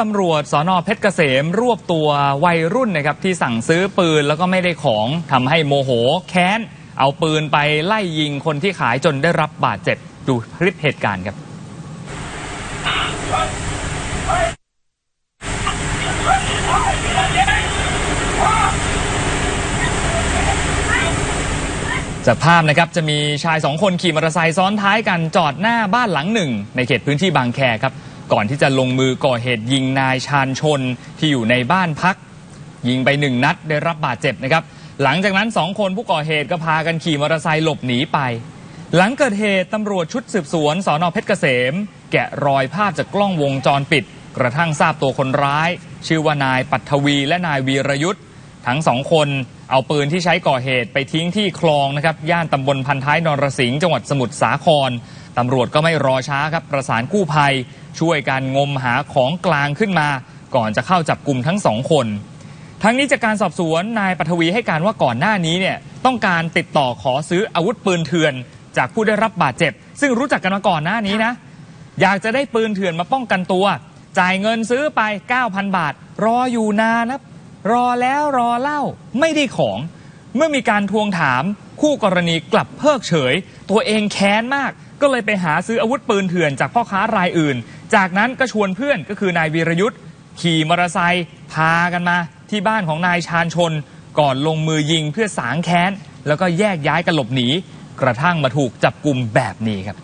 ตำรวจสอนอเพชรเกษมรวบตัววัยรุ่นนะครับที่สั่งซื้อปืนแล้วก็ไม่ได้ของทำให้โมโหแค้น เอาปืนไปไล่ยิงคนที่ขายจนได้รับบาดเจ็บดูคลิปเหตุการณ์ครับ จากภาพนะครับจะมีชายสองคนขี่มอเตอร์ไซค์ซ้อนท้ายกันจอดหน้าบ้านหลังหนึ่ง ในเขตพื้นที่บางแคครับ ก่อนที่จะลงมือก่อเหตุยิงนายชาญชนที่อยู่ในบ้านพัก ยิงไปหนึ่งนัดได้รับบาดเจ็บนะครับ หลังจากนั้นสองคนผู้ก่อเหตุก็พากันขี่มอเตอร์ไซค์หลบหนีไป หลังเกิดเหตุตำรวจชุดสืบสวนสอนอเพชรเกษม แกะรอยภาพจากกล้องวงจรปิด กระทั่งทราบตัวคนร้าย ชื่อว่านายปัทวีและนายวีรยุทธ์ทั้งสองคนเอาปืนที่ใช้ก่อเหตุไปทิ้งที่คลองนะครับย่านตำบลพันท้ายนรสิงห์จังหวัดสมุทรสาคร ตำรวจก็ไม่รอช้าครับ ประสานกู้ภัย ช่วยการงมหาของกลางขึ้นมา ก่อนจะเข้าจับกลุ่มทั้งสองคน ทั้งนี้จากการสอบสวนนายปัทวีให้การว่าก่อนหน้านี้เนี่ยต้องการติดต่อขอซื้ออาวุธปืนเถื่อน จากผู้ได้รับบาดเจ็บ ซึ่งรู้จักกันมาก่อนหน้านี้นะ อยากจะได้ปืนเถื่อนมาป้องกันตัว จ่ายเงินซื้อไป 9,000 บาท รออยู่นานนะรอแล้วรอเล่าไม่ได้ของเมื่อมีการทวงถามคู่กรณีกลับเพิกเฉย ตัวเองแค้นมาก ก็เลยไปหาซื้ออาวุธปืนเถื่อนจากพ่อค้ารายอื่น จากนั้นก็ชวนเพื่อนก็คือนายวีรยุทธ์ขี่มอเตอร์ไซค์พากันมา ที่บ้านของนายชาญชน ก่อนลงมือยิงเพื่อสางแค้น แล้วก็แยกย้ายกันหลบหนี กระทั่งมาถูกจับกลุ่มแบบนี้ครับ